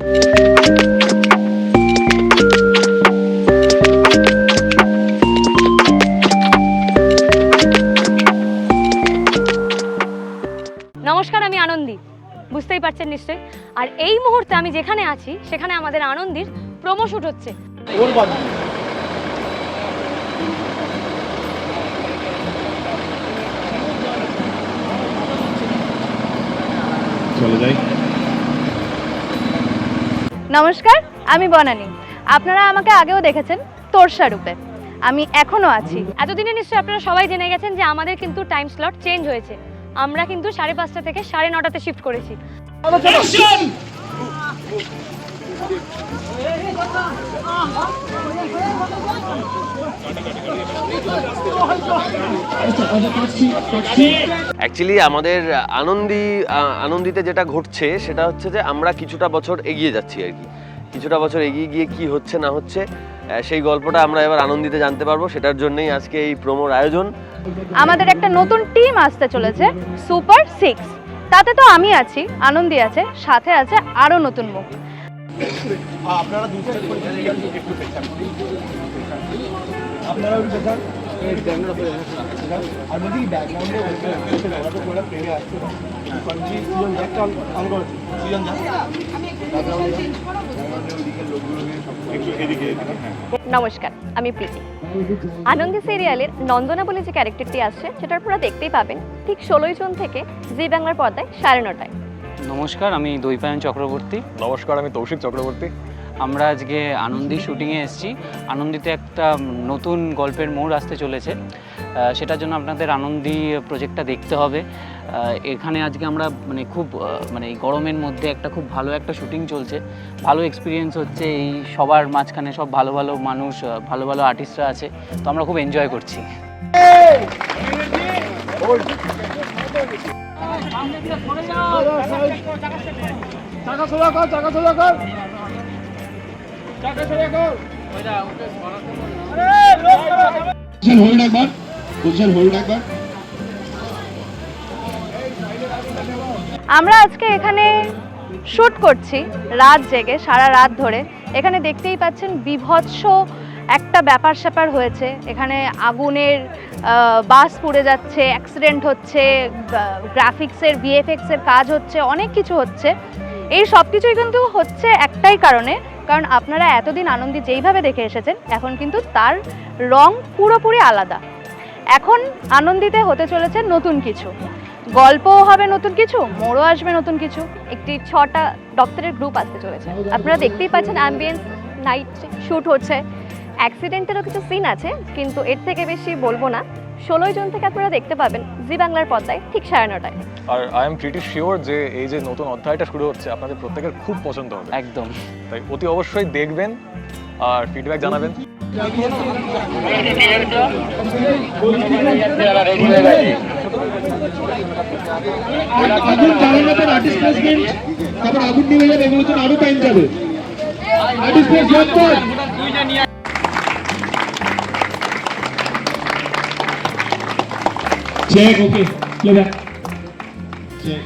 নমস্কার, আমি আনন্দী। বুঝতেই পারছেন নিশ্চয়ই? আর এই মুহূর্তে আমি যেখানে আছি, সেখানে আমাদের আনন্দীর প্রোমো শুট হচ্ছে। চলে যাই। নমস্কার, আমি বনানী। আপনারা আমাকে আগেও দেখেছেন তোরসা রূপে। আমি এখনও আছি। এতদিনে নিশ্চয়ই আপনারা সবাই জেনে গেছেন যে আমাদের কিন্তু টাইম স্লট চেঞ্জ হয়েছে। আমরা কিন্তু সাড়ে পাঁচটা থেকে সাড়ে নটাতে শিফট করেছি। অ্যাকচুয়ালি আমাদের আনন্দি আনন্দিতে যেটা ঘটছে, সেটা হচ্ছে যে আমরা কিছুটা বছর এগিয়ে যাচ্ছি আর কি। কিছুটা বছর এগিয়ে গিয়ে কি হচ্ছে, না হচ্ছে সেই গল্পটা আমরা এবার আনন্দিতে জানতে পারব। সেটার জন্যই আজকে এই প্রোমোর আয়োজন। আমাদের একটা নতুন টিম আসতে চলেছে সুপার সিক্স তাতে তো আমি আছি, আনন্দি আছে, সাথে আছে আরও নতুন মুখ। আপনারা দু সাইড করে একটু আপনারা পেছান নমস্কার, আমি প্রীতি। আনন্দি সিরিয়ালের নন্দনা বলে যে ক্যারেক্টারটি আসছে, সেটার আপনারা দেখতেই পাবেন, ঠিক ষোলোই জুন থেকে জি বাংলার পর্দায় সাড়ে নটায়। নমস্কার আমি দৈপায়ন চক্রবর্তী। নমস্কার আমি তৌশিক চক্রবর্তী। আমরা আজকে আনন্দী শুটিংয়ে এসেছি। আনন্দীতে একটা নতুন গল্পের মোড় আসতে চলেছে। সেটার জন্য আপনাদের আনন্দী প্রজেক্টটা দেখতে হবে। এখানে আজকে আমরা মানে খুব মানে এই গরমের মধ্যে একটা খুব ভালো একটা শুটিং চলছে। ভালো এক্সপিরিয়েন্স হচ্ছে এই সবার মাঝখানে সব ভালো ভালো মানুষ ভালো ভালো আর্টিস্টরা আছে। তো আমরা খুব এনজয় করছি। চাকা সোজা কর চাকা সোজা কর আমরা আজকে এখানে শ্যুট করছি, রাত জেগে, সারা রাত ধরে। এখানে দেখতেই পাচ্ছেন বিভৎস একটা ব্যাপার স্যাপার হয়েছে। এখানে আগুনের বাস পুড়ে যাচ্ছে অ্যাক্সিডেন্ট হচ্ছে গ্রাফিক্সের ভিএফএক্সের কাজ হচ্ছে, অনেক কিছু হচ্ছে। এই সব কিছুই কিন্তু হচ্ছে একটাই কারণে, কারণ আপনারা এতদিন আনন্দী যেইভাবে দেখে এসেছেন, এখন কিন্তু তার রং পুরোপুরি আলাদা। এখন আনন্দিতে হতে চলেছে নতুন কিছু। গল্পও হবে নতুন কিছু, মোড়ও আসবে নতুন কিছু। একটি ছটা ডক্টরের গ্রুপ আসতে চলেছে। আপনারা দেখতেই পাচ্ছেন অ্যাম্বিয়েন্স নাইট শ্যুট হচ্ছে। অ্যাক্সিডেন্টেরও কিছু সিন আছে কিন্তু এর থেকে বেশি বলব না। ষোলোই জুন থেকে আপনারা দেখতে পাবেন জি বাংলার পর্দায় ঠিক সাড়ে নটায়। আর আই এম প্রিটি শিওর যে এই যে নতুন অধ্যায়টা শুরু হচ্ছে আপনাদের প্রত্যেকের খুব পছন্দ হবে। একদম। তাই অতি অবশ্যই দেখবেন আর ফিডব্যাক জানাবেন। আগুন পর আর্টিস্ট প্লেসমেন্ট তারপর আগুন নিভে যাবে আরও টাইম যাবে। Artist place check okay play back check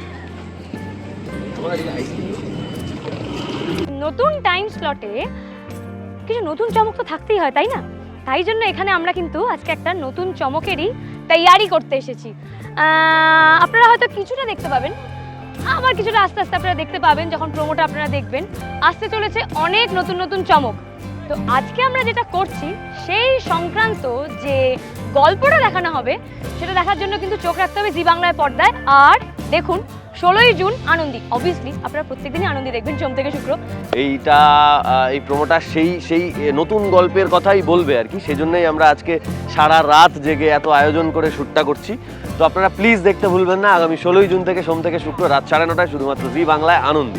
নতুন টাইম স্লটে কিছু নতুন চমক তো থাকতেই হয় তাই না? তাই জন্য এখানে আমরা কিন্তু আজকে একটা নতুন চমকেরই তৈয়ারি করতে এসেছি। আপনারা হয়তো কিছুটা দেখতে পাবেন। আবার কিছুটা আস্তে আস্তে আপনারা দেখতে পাবেন যখন প্রোমোটা আপনারা দেখবেন। আসতে চলেছে অনেক নতুন নতুন চমক। তো আজকে আমরা যেটা করছি সেই সংক্রান্ত যে গল্পটা দেখানো হবে, সেটা দেখার জন্য কিন্তু চোখ রাখতে হবে জি বাংলায় পর্দায়। আর দেখুন, ষোলোই জুন আনন্দী অবভিয়াসলি আপনারা প্রত্যেক দিনই আনন্দী দেখবেন সোম থেকে শুক্র। এইটা এই প্রোমোটা সেই সেই নতুন গল্পের কথাই বলবে আর কি সেই জন্যই আমরা আজকে সারা রাত জেগে এত আয়োজন করে শ্যুটটা করছি। তো আপনারা প্লিজ দেখতে ভুলবেন না, আগামী ষোলোই জুন থেকে সোম থেকে শুক্র রাত সাড়ে নটায় শুধুমাত্র জি বাংলায় আনন্দ।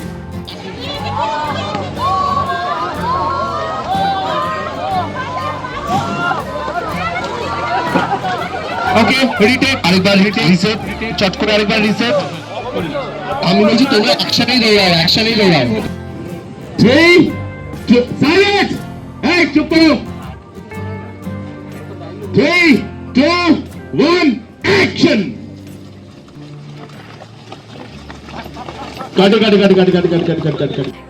ওকে রিটেক আরেকবার রিসেট চট করে আরেকবার রিসেট আমি বলছি তোমরা অ্যাকশনেই দৌড়াও অ্যাকশনেই দৌড়াও। সাইলেন্স! এই চুপ করো। থ্রি টু ওয়ান অ্যাকশন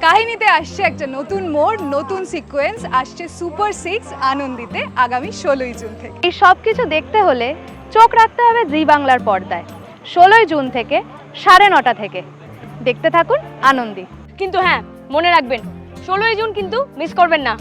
কাহিনীতে আসছে একটা নতুন মোড় নতুন সিকোয়েন্স আসছে সুপার সিক্স আনন্দিতে আগামী ষোলোই জুন থেকে। এই সব কিছু দেখতে হলে চোখ রাখতে হবে জি বাংলার পর্দায়। ষোলোই জুন থেকে সাড়ে নটা থেকে। দেখতে থাকুন আনন্দি। কিন্তু হ্যাঁ মনে রাখবেন, ষোলোই জুন কিন্তু মিস করবেন না।